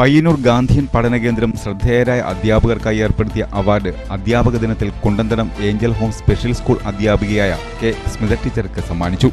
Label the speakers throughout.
Speaker 1: പയ്യന്നൂർ ഗാന്ധിയൻ പഠന കേന്ദ്രം ശ്രദ്ധേയരായ അധ്യാപകർക്കായി ഏർപ്പെടുത്തിയ അവാർഡ് അധ്യാപക ദിനത്തിൽ Kundanthadam angel home special school അധ്യാപികയായ കെ സ്മിത ടീച്ചർക്ക് സമ്മാനിച്ചു.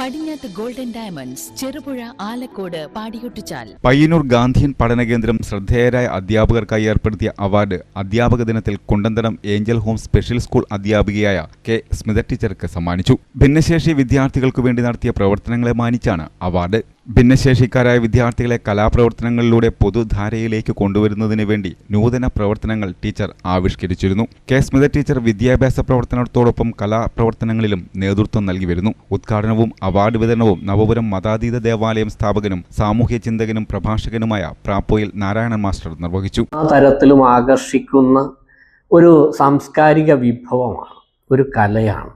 Speaker 2: Padinjath golden diamonds Cherupuzha Alakode Padiyottuchal.
Speaker 1: Payyanur Gandhian പഠന കേന്ദ്രം ശ്രദ്ധേയരായ അധ്യാപകർക്കായി ഏർപ്പെടുത്തിയ അവാർഡ് അധ്യാപക ദിനത്തിൽ Kundanthadam angel home special school അധ്യാപികയായ കെ സ്മിത ടീച്ചർക്ക് സമ്മാനിച്ചു. ഭിന്നശേഷി വിദ്യാർത്ഥികൾക്കു വേണ്ടി നടത്തിയ പ്രവർത്തനങ്ങളെ മാനിച്ചാണ് അവാർഡ്. ഭിന്നശേഷിക്കാരായ വിദ്യാർത്ഥികളെ കലാപ്രവർത്തനങ്ങളിലൂടെ പൊതുധാരയിലേക്ക് കൊണ്ടുവരുന്നതിന് വേണ്ടി നൂതന പ്രവർത്തനങ്ങൾ ടീച്ചർ ആവിഷ്കരിച്ചിരുന്നു. കെ. സ്മിത ടീച്ചർ വിദ്യാഭ്യാസ പ്രവർത്തനത്തോടൊപ്പം കലാപ്രവർത്തനങ്ങളിലും നേതൃത്വം നൽകി വരുന്നു. ഉദ്ഘാടനവും അവാർഡ് വിതരണവും നവപുരം മതാതീത ദേവാലയം സ്ഥാപകനും സാമൂഹ്യ ചിന്തകനും പ്രഭാഷകനുമായ പ്രാപ്പോയിൽ നാരായണൻ മാസ്റ്റർ നിർവഹിച്ചു.
Speaker 3: ആ തരത്തിലും ആകർഷിക്കുന്ന ഒരു സാംസ്കാരിക വിഭവമാണ് ഒരു കലയാണ്.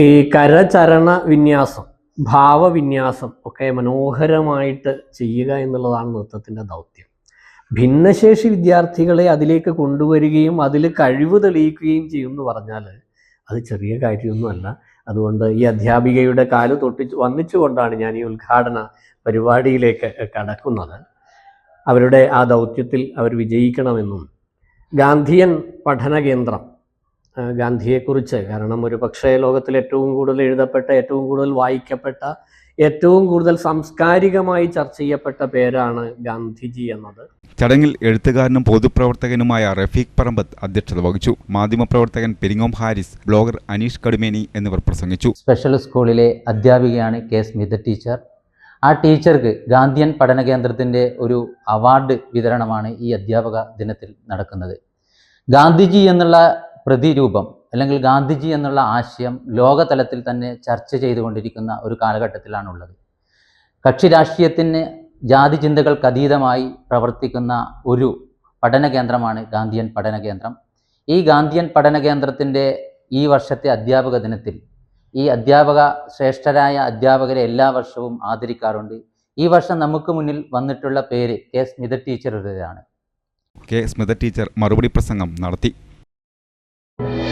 Speaker 3: ഈ കരചരണ വിന്യാസം. ഭാവവിന്യാസം ഒക്കെ മനോഹരമായിട്ട് ചെയ്യുക എന്നുള്ളതാണ് നൃത്തത്തിന്റെ ദൗത്യം. ഭിന്നശേഷി വിദ്യാർത്ഥികളെ അതിലേക്ക് കൊണ്ടുവരികയും അതിൽ കഴിവ് തെളിയിക്കുകയും ചെയ്യുമെന്ന് പറഞ്ഞാൽ അത് ചെറിയ കാര്യമൊന്നുമല്ല. അതുകൊണ്ട് ഈ അധ്യാപികയുടെ കാൽ തൊട്ടിച്ച് വന്നിച്ചുകൊണ്ടാണ് ഞാൻ ഈ ഉദ്ഘാടന പരിപാടിയിലേക്ക് കടക്കുന്നത്. അവരുടെ ആ ദൗത്യത്തിൽ അവർ വിജയിക്കണമെന്നും ഗാന്ധിയൻ പഠന കേന്ദ്രം ഗാന്ധിയെക്കുറിച്ച്. കാരണം ഒരു പക്ഷേ ലോകത്തിൽ ഏറ്റവും കൂടുതൽ എഴുതപ്പെട്ട ഏറ്റവും കൂടുതൽ വായിക്കപ്പെട്ട ഏറ്റവും കൂടുതൽ സാംസ്കാരികമായി ചർച്ച ചെയ്യപ്പെട്ട പേരാണ് ഗാന്ധിജി എന്നത്.
Speaker 1: ചടങ്ങിൽ എഴുത്തുകാരനും പൊതുപ്രവർത്തകനുമായ റഫീഖ് പറമ്പത്ത് അധ്യക്ഷത വഹിച്ചു. മാധ്യമപ്രവർത്തകൻ പെരിങ്ങോം ഹാരിസ് ബ്ലോഗർ അനീഷ് കടുമേനി എന്നിവർ പ്രസംഗിച്ചു.
Speaker 4: സ്പെഷ്യൽ സ്കൂളിലെ അധ്യാപികയാണ് കെ. സ്മിത ടീച്ചർ. ആ ടീച്ചർക്ക് ഗാന്ധിയൻ പഠന കേന്ദ്രത്തിന്റെ ഒരു അവാർഡ് വിതരണമാണ് ഈ അധ്യാപക ദിനത്തിൽ നടക്കുന്നത്. ഗാന്ധിജി എന്നുള്ള പ്രതിരൂപം അല്ലെങ്കിൽ ഗാന്ധിജി എന്നുള്ള ആശയം ലോകതലത്തിൽ തന്നെ ചർച്ച ചെയ്തുകൊണ്ടിരിക്കുന്ന ഒരു കാലഘട്ടത്തിലാണുള്ളത്. കക്ഷി രാഷ്ട്രീയത്തിന് ജാതി ചിന്തകൾക്ക് അതീതമായി പ്രവർത്തിക്കുന്ന ഒരു പഠന കേന്ദ്രമാണ് ഗാന്ധിയൻ പഠന കേന്ദ്രം. ഈ ഗാന്ധിയൻ പഠന കേന്ദ്രത്തിന്റെ ഈ വർഷത്തെ അധ്യാപക ദിനത്തിൽ ഈ അധ്യാപക ശ്രേഷ്ഠരായ അധ്യാപകരെ എല്ലാ വർഷവും ആദരിക്കാറുണ്ട്. ഈ വർഷം നമുക്ക് മുന്നിൽ വന്നിട്ടുള്ള പേര് കെ. സ്മിത ടീച്ചറുടേതാണ്.
Speaker 1: കെ. സ്മിത ടീച്ചർ മറുപടി പ്രസംഗം നടത്തി.